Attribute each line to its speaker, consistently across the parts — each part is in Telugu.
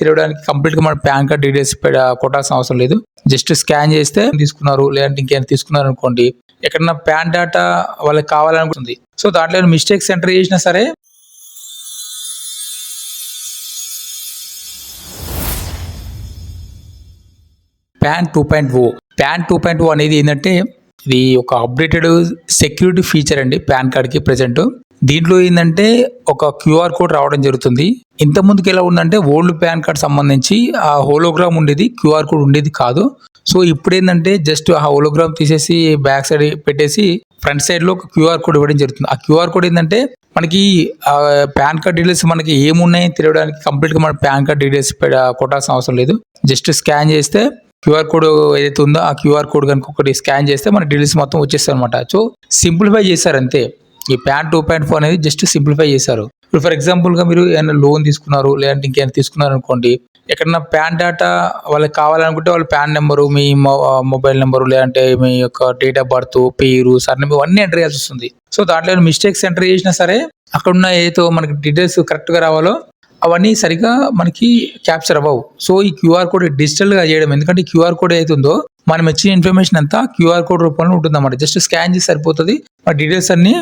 Speaker 1: తెలియడానికి కంప్లీట్గా మన పాన్ కార్డ్ డీటెయిల్స్ కొట్టాల్సిన అవసరం లేదు. జస్ట్ స్కాన్ చేస్తే తీసుకున్నారు లేదంటే ఇంకేమైనా తీసుకున్నారు అనుకోండి ఎక్కడన్నా పాన్ డేటా వాళ్ళకి కావాలనుకుంటుంది. సో దాంట్లో మిస్టేక్స్ ఎంటర్ చేసినా సరే PAN two point O PAN two point O అనేది ఏంటంటే ఇది ఒక అప్డేటెడ్ సెక్యూరిటీ ఫీచర్ అండి పాన్ కార్డ్కి ప్రజెంట్ దీంట్లో ఏంటంటే ఒక క్యూఆర్ కోడ్ రావడం జరుగుతుంది. ఇంత ముందుకు ఎలా ఉందంటే ఓల్డ్ పాన్ కార్డ్ సంబంధించి ఆ హోలోగ్రామ్ ఉండేది క్యూఆర్ కోడ్ ఉండేది కాదు. సో ఇప్పుడు ఏంటంటే జస్ట్ ఆ హోలోగ్రామ్ తీసేసి బ్యాక్ సైడ్ పెట్టేసి ఫ్రంట్ సైడ్లో ఒక క్యూఆర్ కోడ్ ఇవ్వడం జరుగుతుంది. ఆ క్యూఆర్ కోడ్ ఏంటంటే మనకి పాన్ కార్డ్ డీటెయిల్స్ మనకి ఏమున్నాయి తెలియడానికి కంప్లీట్గా మన పాన్ కార్డ్ డీటెయిల్స్ కొట్టాల్సిన అవసరం లేదు. జస్ట్ స్కాన్ చేస్తే క్యూఆర్ కోడ్ ఏదైతే ఉందో ఆ క్యూఆర్ కోడ్ కనుక ఒకటి స్కాన్ చేస్తే మన డీటెయిల్స్ మొత్తం వచ్చేస్తాయి అనమాట సో సింప్లిఫై చేశారు అంతే. ఈ ప్యాన్ టూ పాయింట్ ఫోర్ అనేది జస్ట్ సింప్లిఫై చేశారు. ఇప్పుడు ఫర్ ఎగ్జాంపుల్గా మీరు ఏమైనా లోన్ తీసుకున్నారు లేదంటే ఇంకేమైనా తీసుకున్నారు అనుకోండి ఎక్కడన్నా ప్యాన్ డేటా వాళ్ళకి కావాలనుకుంటే వాళ్ళ ప్యాన్ నెంబరు మీ మొబైల్ నెంబరు లేదంటే మీ యొక్క డేట్ ఆఫ్ బర్త్ పేరు సర్నేమ్ ఇవన్నీ ఎంటర్ చేయాల్సి వస్తుంది. సో దాంట్లో మిస్టేక్స్ ఎంటర్ చేసినా సరే అక్కడ ఉన్న ఏదో మనకి డీటెయిల్స్ కరెక్ట్గా రావాలో అవన్నీ సరిగా మనకి క్యాప్చర్ అవ్వవు. సో ఈ క్యూఆర్ కోడ్ డిజిటల్గా చేయడం ఎందుకంటే క్యూఆర్ కోడ్ అవుతుందో మనం ఇచ్చిన ఇన్ఫర్మేషన్ అంతా క్యూఆర్ కోడ్ రూపంలో ఉంటుంది అన్నమాట జస్ట్ స్కాన్ చేసి సరిపోతుంది ఆ డీటెయిల్స్ అన్ని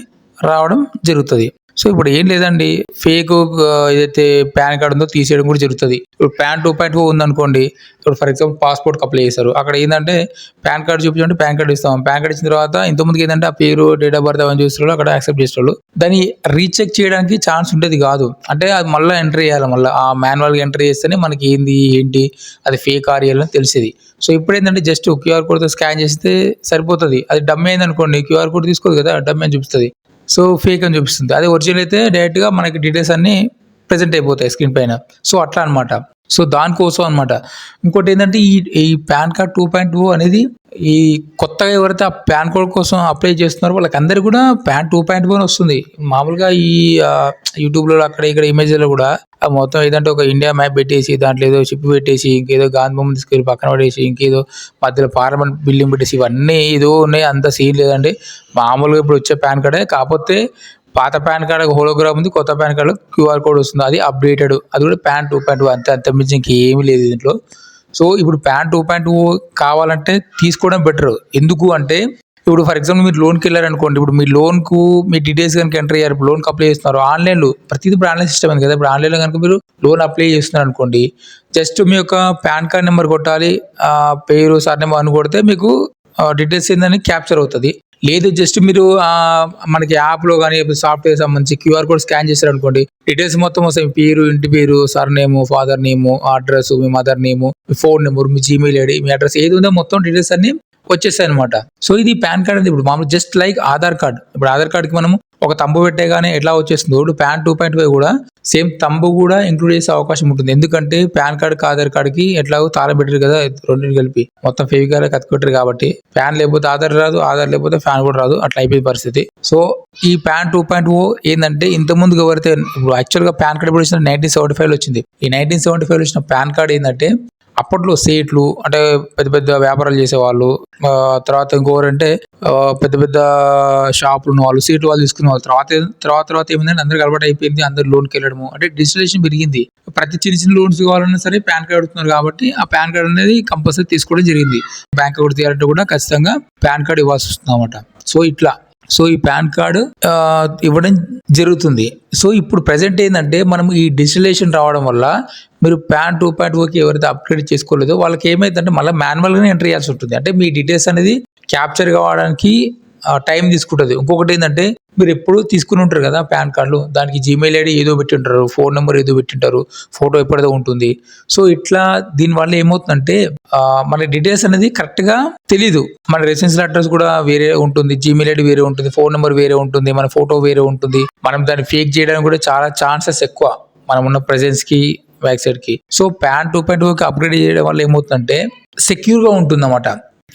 Speaker 1: రావడం జరుగుతుంది. సో ఇప్పుడు ఏం లేదండి. ఫేక్ ఏదైతే పాన్ కార్డ్ ఉందో తీసేయడం కూడా జరుగుతుంది. ఇప్పుడు ప్యాన్ టూ పాయింట్ ఉంది అనుకోండి ఇప్పుడు ఫర్ ఎగ్జాంపుల్ పాస్పోర్ట్ అప్లై చేశారు. అక్కడ ఏంటంటే పాన్ కార్డ్ చూపించండి పాన్ కార్డ్ ఇస్తాం. పాన్ కార్డ్ ఇచ్చిన తర్వాత ఇంతకుముందుకు ఏంటంటే ఆ పేరు డేట్ ఆఫ్ బర్త్ అవన్నీ చూస్తారు అక్కడ యాక్సెప్ట్ చేస్తారు దాన్ని రీచెక్ చేయడానికి ఛాన్స్ ఉండేది కాదు. అంటే అది మళ్ళీ ఎంటర్ చేయాలి. మళ్ళీ ఆ మాన్యువల్గా ఎంటర్ చేస్తేనే మనకి ఏంది ఏంటి అది ఫేక్ ఆర్ అని తెలిసేది. సో ఇప్పుడు ఏంటంటే జస్ట్ క్యూఆర్ కోడ్తో స్కాన్ చేస్తే సరిపోతుంది. అది డమ్ అయింది అనుకోండి క్యూఆర్ కోడ్ తీసుకోదు కదా డమ్ అని చూపిస్తుంది. సో ఫేక్ అని చూపిస్తుంది. అదే ఒరిజినల్ అయితే డైరెక్ట్గా మనకి డీటెయిల్స్ అన్ని ప్రెజెంట్ అయిపోతాయి స్క్రీన్ పైన. సో అట్లా అనమాట సో దానికోసం అనమాట ఇంకోటి ఏంటంటే ఈ ఈ PAN card two point two అనేది ఈ కొత్తగా ఎవరైతే ఆ పాన్ కార్డ్ కోసం అప్లై చేస్తున్నారో వాళ్ళకి అందరికీ కూడా పాన్ టూ పాయింట్ వన్ వస్తుంది. మామూలుగా ఈ యూట్యూబ్లో అక్కడ ఇక్కడ ఇమేజ్లో కూడా మొత్తం ఏదంటే ఒక ఇండియా మ్యాప్ పెట్టేసి దాంట్లో ఏదో చిప్ పెట్టేసి ఇంకేదో గాంధీ బొమ్మ తీసుకెళ్ళి పక్కన పడేసి ఇంకేదో మధ్యలో పార్లమెంట్ బిల్డింగ్ పెట్టేసి ఇవన్నీ ఏదో ఉన్నాయి అంత సీన్ లేదండి. మామూలుగా ఇప్పుడు వచ్చే పాన్ కార్డే కాకపోతే పాత పాన్ కార్డ్ హోలోగ్రామ్ ఉంది కొత్త పాన్ కార్డు క్యూఆర్ కోడ్ వస్తుంది అది అప్డేటెడ్. అది కూడా ప్యాన్ టూ పాయింట్ అంతే అంత మించి ఇంకేమీ లేదు దీంట్లో. సో ఇప్పుడు ప్యాన్ టూ పాయింట్ కావాలంటే తీసుకోవడం బెటర్. ఎందుకు అంటే ఇప్పుడు ఫర్ ఎగ్జాంపుల్ మీరు లోన్కి వెళ్ళారనుకోండి ఇప్పుడు మీ లోన్కు మీ డీటెయిల్స్ కనుక ఎంటర్ అయ్యారు ఇప్పుడు లోన్కి అప్లై చేస్తున్నారు ఆన్లైన్లో ప్రతిదీ ఇప్పుడు ఆన్లైన్ సిస్టమ్ ఉంది కదా ఇప్పుడు ఆన్లైన్లో కనుక మీరు లోన్ అప్లై చేస్తున్నారు అనుకోండి జస్ట్ మీ యొక్క పాన్ కార్డ్ నెంబర్ కొట్టాలి పేరు సార్ నెంబర్ అని కొడితే మీకు డీటెయిల్స్ ఏందని క్యాప్చర్ అవుతుంది. లేదు జస్ట్ మీరు మనకి యాప్లో కానీ సాఫ్ట్వేర్ సంబంధించి క్యూఆర్ కోడ్ స్కాన్ చేశారు అనుకోండి డీటెయిల్స్ మొత్తం వస్తాయి. మీ పేరు ఇంటి పేరు surname father name address మీ మదర్ నేము మీ ఫోన్ నెంబర్ మీ జీమెయిల్ ఐడి మీ అడ్రస్ ఏది ఉందో మొత్తం డీటెయిల్స్ అన్ని వచ్చేస్తాయి అనమాట సో ఇది పాన్ కార్డ్ అనేది ఇప్పుడు మామూలు జస్ట్ లైక్ ఆధార్ కార్డ్ ఇప్పుడు ఆధార్ కార్డ్కి మనము ఒక తంబు పెట్టేగానే ఎట్లా వచ్చేస్తుంది ఇప్పుడు ప్యాన్ టూ పాయింట్ ఫైవ్ కూడా సేమ్ తంబు కూడా ఇంక్లూడ్ చేసే అవకాశం ఉంటుంది. ఎందుకంటే పాన్ కార్డ్కి ఆధార్ కార్డ్కి ఎట్లాగో తాళం పెట్టారు కదా రెండు కలిపి. మొత్తం ఫెవికాల్ కత్తిపెట్టారు కాబట్టి ప్యాన్ లేకపోతే ఆధార్ రాదు ఆధార్ లేకపోతే ఫ్యాన్ కూడా రాదు. అట్లా అయిపోయే పరిస్థితి. సో ఈ ప్యాన్ టూ పాయింట్ ఓ ఏంటంటే ఇంతకుముందు ఎవరైతే ఇప్పుడు యాక్చువల్గా ప్యాన్ కార్డ్ ఇప్పుడు వచ్చిన నైన్టీన్ సెవెంటీ ఫైవ్ వచ్చింది. ఈ నైన్టీన్ సెవెంటీ ఫైవ్ వచ్చిన ప్యాన్ కార్డ్ ఏంటంటే అప్పట్లో సేట్లు అంటే పెద్ద పెద్ద వ్యాపారాలు చేసేవాళ్ళు తర్వాత ఇంకోరంటే పెద్ద పెద్ద షాపులు ఉన్న వాళ్ళు సీట్లు వాళ్ళు తీసుకునే వాళ్ళు. తర్వాత తర్వాత తర్వాత ఏమైందంటే అందరికి అలవాటు అయిపోయింది అందరు లోన్కి వెళ్ళడము. అంటే డిజిటలైజేషన్ పెరిగింది. ప్రతి చిన్న చిన్న లోన్స్ కావాలన్నా సరే పాన్ కార్డ్ అడుగుతున్నారు కాబట్టి ఆ పాన్ కార్డ్ అనేది కంపల్సరీ తీసుకోవడం జరిగింది. బ్యాంక్ అకౌంట్ తీయాలంటే కూడా ఖచ్చితంగా పాన్ కార్డ్ ఇవ్వాల్సి వస్తుంది అనమాట సో ఇట్లా. సో ఈ పాన్ కార్డు ఇవ్వడం జరుగుతుంది. సో ఇప్పుడు ప్రజెంట్ ఏంటంటే మనం ఈ డిజిటలైజేషన్ రావడం వల్ల మీరు ప్యాన్ టూ పాయింట్ ఓకే ఎవరైతే అప్గ్రేడ్ చేసుకోలేదో వాళ్ళకి ఏమైందంటే మళ్ళీ మాన్యువల్గానే ఎంటర్ చేయాల్సి ఉంటుంది. అంటే మీ డీటెయిల్స్ అనేది క్యాప్చర్ కావడానికి టైం తీసుకుంటుంది. ఇంకొకటి ఏంటంటే మీరు ఎప్పుడు తీసుకుని ఉంటారు కదా పాన్ కార్డులు. దానికి జీమెయిల్ ఐడి ఏదో పెట్టి ఉంటారు ఫోన్ నెంబర్ ఏదో పెట్టి ఉంటారు ఫోటో ఎప్పుడైతే ఉంటుంది. సో ఇట్లా దీనివల్ల ఏమవుతుందంటే మన డీటెయిల్స్ అనేది కరెక్ట్గా తెలీదు. మన రెసిడెన్షియల్ అడ్రస్ కూడా వేరే ఉంటుంది జీమెయిల్ ఐడి వేరే ఉంటుంది ఫోన్ నెంబర్ వేరే ఉంటుంది మన ఫోటో వేరే ఉంటుంది. మనం దాన్ని ఫేక్ చేయడానికి కూడా చాలా ఛాన్సెస్ ఎక్కువ మనం ఉన్న ప్రెజెన్స్కి బ్యాక్ సైడ్కి సో ప్యాన్ టూ పాయింట్ ఓకి అప్గ్రేడ్ చేయడం వల్ల ఏమవుతుందంటే సెక్యూర్గా ఉంటుంది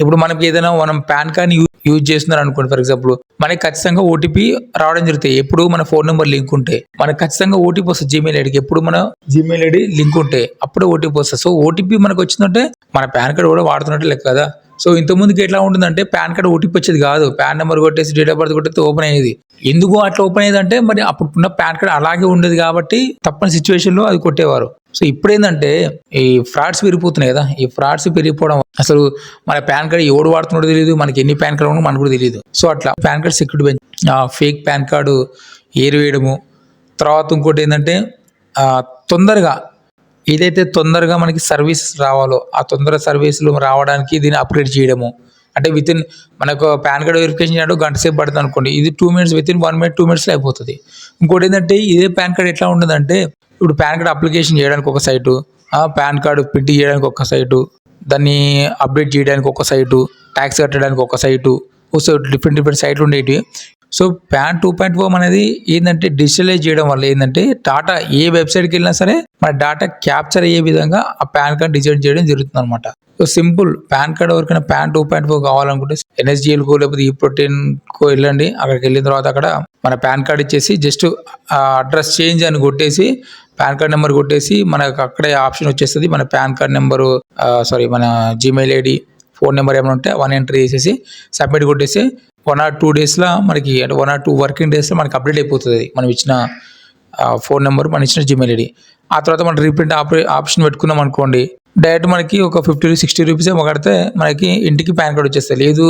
Speaker 1: ఇప్పుడు మనకి ఏదైనా మనం పాన్ కార్డ్ యూజ్ చేస్తున్నారు అనుకోండి. ఫర్ ఎగ్జాంపుల్ మనకి ఖచ్చితంగా ఓటీపీ రావడం జరుగుతాయి. ఎప్పుడు మన ఫోన్ నెంబర్ లింక్ ఉంటే మనకు ఖచ్చితంగా ఓటీపీ వస్తుంది జీమెయిల్ ఐడికి ఎప్పుడు మన జీమెయిల్ ఐడి లింక్ ఉంటే అప్పుడే ఓటీపీ వస్తుంది. సో ఓటీపీ మనకు వచ్చిందంటే మన పాన్ కార్డ్ కూడా వాడుతున్నట్టు లెక్క కదా. సో ఇంతకుముందుకి ఎట్లా ఉంటుందంటే పాన్ కార్డ్ ఓటీపీ వచ్చేది కాదు. పాన్ నెంబర్ కొట్టేసి డేట్ ఆఫ్ బర్త్ కొట్టేసి ఓపెన్ అయ్యేది. ఎందుకు అట్లా ఓపెన్ అయ్యేది అంటే మరి అప్పుడున్న పాన్ కార్డ్ అలాగే ఉండేది కాబట్టి తప్పని సిచ్యువేషన్లో అది కొట్టేవారు. సో ఇప్పుడు ఏంటంటే ఈ ఫ్రాడ్స్ పెరిగిపోతున్నాయి కదా. ఈ ఫ్రాడ్స్ పెరిగిపోవడం అసలు మన పాన్ కార్డ్ ఎవడు వాడుతున్నాడో తెలియదు మనకి ఎన్ని పాన్ కార్డు ఉన్నాయో మనకు కూడా తెలియదు సో అట్లా PAN card security bench fake PAN card ఏరివేయడము తర్వాత ఇంకోటి ఏంటంటే తొందరగా ఏదైతే తొందరగా మనకి సర్వీస్ రావాలో ఆ తొందర సర్వీసులు రావడానికి దీన్ని అప్గ్రేడ్ చేయడము. అంటే విత్ ఇన్ మనకు పాన్ కార్డ్ వెరిఫికేషన్ చేయడం గంట సేపు పడుతుంది అనుకోండి. ఇది two minutes within one minute two మినిట్స్లో అయిపోతుంది. ఇంకోటి ఏంటంటే ఇదే పాన్ కార్డ్ ఎట్లా ఉంటుందంటే ఇప్పుడు పాన్ కార్డ్ అప్లికేషన్ చేయడానికి ఒక సైటు పాన్ కార్డు ప్రింట్ చేయడానికి ఒక సైటు దాన్ని అప్డేట్ చేయడానికి ఒక సైటు ట్యాక్స్ కట్టడానికి ఒక సైటు సో డిఫరెంట్ డిఫరెంట్ సైట్లు ఉండేవి so PAN two point four అనేది ఏంటంటే డిజిటలైజ్ చేయడం వల్ల ఏంటంటే డాటా ఏ వెబ్సైట్కి వెళ్ళినా సరే మన డాటా క్యాప్చర్ అయ్యే విధంగా ఆ పాన్ కార్డ్ డిజైన్ చేయడం జరుగుతుంది అనమాట సో సింపుల్ పాన్ కార్డ్ ఎవరికైనా ప్యాన్ టూ పాయింట్ ఫోర్ కావాలనుకుంటే ఎన్ఎస్జిఎల్కో లేకపోతే ఈ ప్రోటీన్కో వెళ్ళండి అక్కడికి వెళ్ళిన తర్వాత అక్కడ మన పాన్ కార్డ్ ఇచ్చేసి జస్ట్ అడ్రస్ చేంజ్ అని కొట్టేసి పాన్ కార్డ్ నెంబర్ కొట్టేసి మనకు అక్కడే ఆప్షన్ వచ్చేస్తుంది. మన పాన్ కార్డ్ నెంబరు సారీ మన జీమెయిల్ ఐడి ఫోన్ నెంబర్ ఏమైనా ఉంటే వన్ ఎంట్రీ చేసేసి సబ్మిట్ కొట్టేసి వన్ ఆర్ టూ డేస్లో మనకి అంటే వన్ ఆర్ టూ వర్కింగ్ డేస్లో మనకి అప్డేట్ అయిపోతుంది. మనం ఇచ్చిన ఫోన్ నెంబర్ మనం ఇచ్చిన జీమెయిల్ ఐడి ఆ తర్వాత మనం రీప్రింట్ ఆపరే ఆప్షన్ పెట్టుకున్నాం అనుకోండి డైరెక్ట్ మనకి ఒక ఫిఫ్టీ సిక్స్టీ రూపీస్ ఏమో కడితే మనకి ఇంటికి పాన్ కార్డ్ వచ్చేస్తుంది. లేదు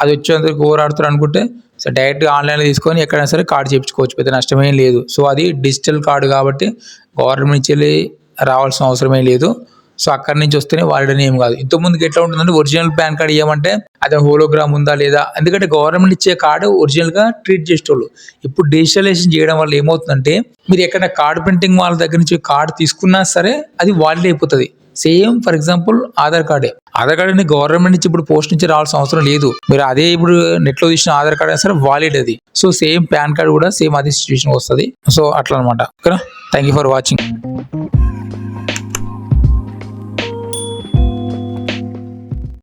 Speaker 1: అది వచ్చేందుకు ఓవర్ ఆడుతారు అనుకుంటే సో డైరెక్ట్ ఆన్లైన్లో తీసుకొని ఎక్కడైనా సరే కార్డు చేయించుకోవచ్చు. పెద్ద నష్టమేం లేదు. సో అది డిజిటల్ కార్డు కాబట్టి గవర్నమెంట్ నుంచి వెళ్ళి రావాల్సిన అవసరమే లేదు. సో అక్కడి నుంచి వస్తేనే వాడని ఏం కాదు. ఇంతకుముందుకు ఎట్లా ఉంటుందంటే ఒరిజినల్ పాన్ కార్డ్ ఇవ్వమంటే అది హోలోగ్రామ్ ఉందా లేదా? ఎందుకంటే గవర్నమెంట్ ఇచ్చే కార్డు ఒరిజినల్గా ట్రీట్ చేసేటోళ్ళు. ఇప్పుడు డిజిటలైజేషన్ చేయడం వల్ల ఏమవుతుందంటే మీరు ఎక్కడ కార్డు ప్రింటింగ్ వాళ్ళ దగ్గర నుంచి కార్డు తీసుకున్నా సరే అది వాలిడ్ అయిపోతుంది. సేమ్ ఫర్ ఎగ్జాంపుల్ ఆధార్ కార్డే ఆధార్ కార్డ్ అనేది గవర్నమెంట్ నుంచి ఇప్పుడు పోస్ట్ నుంచి రావాల్సిన అవసరం లేదు. మీరు అదే ఇప్పుడు నెట్లో తీసిన ఆధార్ కార్డ్ అయినా సరే వాలిడ్ అది. సో సేమ్ పాన్ కార్డ్ కూడా సేమ్ అదే సిచ్యువేషన్ వస్తుంది. సో అట్లా అనమాట ఓకేనా? Thank you for watching